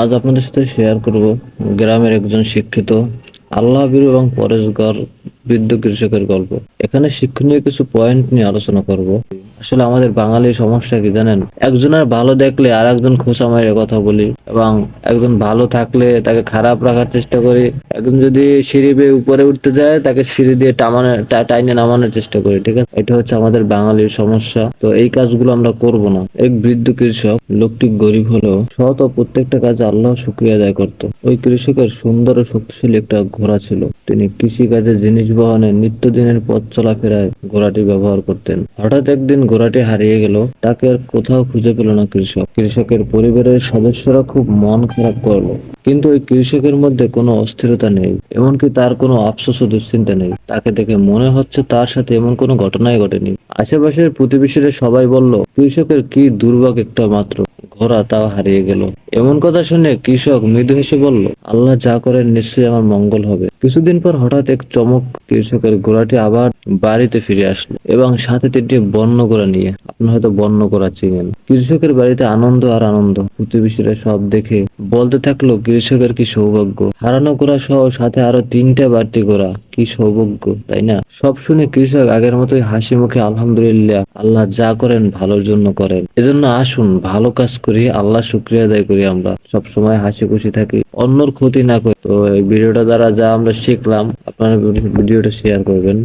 আজ আপনাদের সাথে শেয়ার করব গ্রামের একজন শিক্ষিত, আল্লাহ বিরু এবং পরেশগর বৃদ্ধ কৃষকের গল্প। এখানে শিক্ষণীয় কিছু পয়েন্ট নিয়ে আলোচনা করব। আসলে আমাদের বাঙালির সমস্যা কি জানেন? একজনের ভালো দেখলে আর একজন খোঁচা মারে কথা বলি এবং একজন ভালো থাকলে তাকে খারাপ রাখার চেষ্টা করি। একজন যদি সিঁড়ি বেয়ে উপরে উঠতে যায়, তাকে সিঁড়ি দিয়ে টামানো টাইনে নামানোর চেষ্টা করি, ঠিক আছে? এটা হচ্ছে আমাদের বাঙালির সমস্যা। তো এই কাজগুলো আমরা করব না। এক বৃদ্ধ কৃষক, লোকটি গরিব হলেও সৎ ও প্রত্যেকটা কাজে আল্লাহ শুক্রিয়া আদায় করত। ওই কৃষকের সুন্দর ও শক্তিশালী একটা ঘোড়া ছিল। তিনি কৃষি কাজে জিনিস বহনে নিত্যদিনের পথ চলাফেরায় ঘোড়াটি ব্যবহার করতেন। হঠাৎ একদিন ঘোড়াটি হারিয়ে গেল, তাকে আর কোথাও খুঁজে পেল না কৃষক। কৃষকের পরিবারের সদস্যরা খুব মন খারাপ করল। কিন্তু ওই কৃষকের মধ্যে কোনো অস্থিরতা নেই, এমনকি তার কোনো আফসোস ও দুশ্চিন্তা নেই। তাকে দেখে মনে হচ্ছে তার সাথে এমন কোনো ঘটনাই ঘটেনি। আশেপাশের প্রতিবেশীরা সবাই বলল, কৃষকের কি দুর্ভাগ একটা মাত্র। ঘোড়া তাও হারিয়ে গেল। এমন কথা শুনে কৃষক মৃদু হেসে বলল, আল্লাহ যা করেন নিশ্চয়ই আমার মঙ্গল হবে। কিছুদিন পর হঠাৎ এক চমক কৃষকের ঘোড়াটি আবার বাড়িতে ফিরে আসলো এবং সাথে তিনটি বন্য ঘোড়া নিয়ে, আপনি হয়তো বন্য ঘোড়া চিনেন কৃষকের বাড়িতে আনন্দ আর আনন্দ, প্রতিবেশীরা সব দেখে বলতে থাকল, কৃষকের কি সৌভাগ্য? হারানো ঘোড়া সহ সাথে আরও তিনটা বাড়তি ঘোড়া কি সৌভাগ্য, তাই না? সব শুনে কৃষক আগের মতোই হাসি মুখে, আলহামদুলিল্লাহ, আল্লাহ যা করেন, ভালোর জন্য করেন। এজন্য আসুন, ভালো কাজ করি, আল্লাহ শুক্রিয়া আদায় করি আমরা। সব সময় হাসি খুশি থাকি, অন্যর ক্ষতি না করি। তো এই ভিডিওটা দ্বারা যা আমরা শিখলাম, আপনারা ভিডিওটা শেয়ার করবেন।